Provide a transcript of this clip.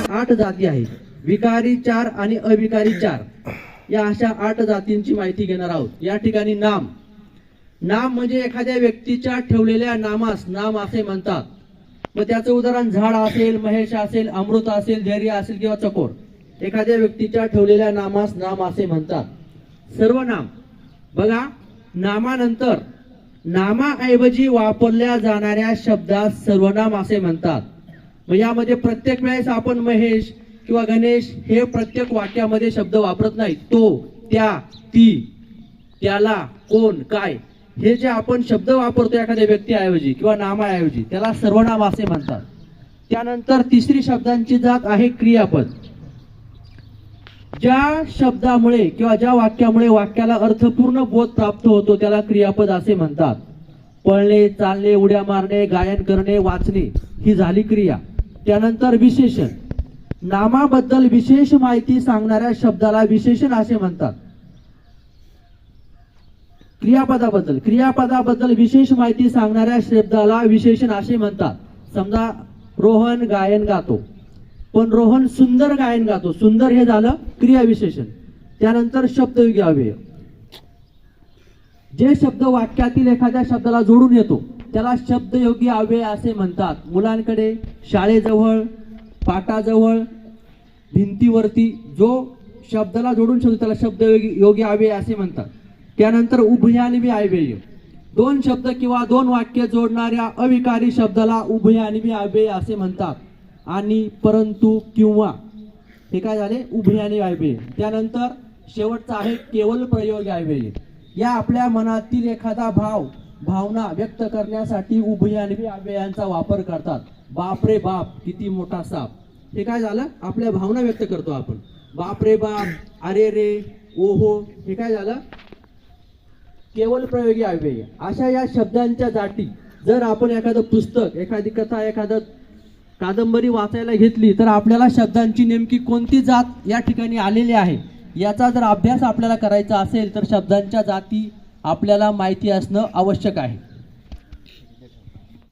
आठ जाती आहेत. विकारी चार आणि अविकारी चार. या अशा आठ जातींची माहिती घेणार आहोत. या ठिकाणी नाम. नाम म्हणजे एखाद्या व्यक्तीच्या ठेवलेल्या नामास नाम असे म्हणतात. मग त्याचं उदाहरण झाड असेल महेश असेल अमृत असेल धैर्य असेल किंवा चकोर. एखाद्या व्यक्तीच्या ठेवलेल्या नामास नाम असे म्हणतात. सर्वनाम बघा नामानंतर नामाऐवजी वापरल्या जाणाऱ्या शब्दास सर्वनाम असे म्हणतात. मग यामध्ये प्रत्येक वेळेस आपण महेश किंवा गणेश हे प्रत्येक वाक्यामध्ये शब्द वापरत नाही तो त्या ती त्याला कोण काय हे जे आपण शब्द वापरतो एखाद्या व्यक्तीऐवजी किंवा नामाऐवजी त्याला सर्वनाम असे म्हणतात. त्यानंतर तिसरी शब्दांची जात आहे क्रियापद. ज्या शब्दामुळे किंवा ज्या वाक्यामुळे वाक्याला अर्थपूर्ण बोध प्राप्त होतो त्याला क्रियापद असे म्हणतात. पळणे चालणे उड्या मारणे गायन करणे वाचणे ही झाली क्रिया. त्यानंतर विशेषण. नामाबद्दल विशेष माहिती सांगणाऱ्या शब्दाला विशेषण असे म्हणतात. क्रियापदाबद्दल क्रियापदाबद्दल विशेष माहिती सांगणाऱ्या शब्दाला विशेषण असे म्हणतात. समजा रोहन गायन गातो. पण रोहन सुंदर गायन गातो. सुंदर हे झालं क्रियाविशेषण. त्यानंतर शब्द अव्यय जे शब्द वाक्यातील एखाद्या शब्दाला जोडून येतो त्याला शब्दयोगी अव्यय असे म्हणतात. मुलांकडे शाळेजवळ पाटाजवळ भिंतीवरती जो शब्दाला जोडून शब्द त्याला शब्दयोगी योगी अव्यय असे म्हणतात. त्यानंतर उभयान्वी अव्यय दोन शब्द किंवा दोन वाक्य जोडणाऱ्या अविकारी शब्दाला उभयान्वी अव्यय असे म्हणतात. आणि परंतु किंवा. हे काय झाले? उभयानिवी अव्यय त्यानंतर शेवटचा आहे केवल प्रयोग अव्यय या आपल्या मनातील एखादा भाव भावना व्यक्त करण्यासाठी उभयान्वी अव्ययांचा वापर करतात. बाप रे बाप किती मोठा साप. हे काय झालं? आपल्या भावना व्यक्त करतो आपण. बाप रे बाप अरे रे ओहो. हे काय झालं? केवळ प्रयोगी अव्यय. अशा या शब्दांच्या जाटी जर आपण एखादं पुस्तक एखादी कथा एखादं कादंबरी वाचायला घेतली तर आपल्याला शब्दांची नेमकी कोणती जात या ठिकाणी आलेली आहे? याचा जर अभ्यास आपल्याला करायचा असेल तर शब्दांच्या जाती आपल्याला माहिती असणं आवश्यक आहे.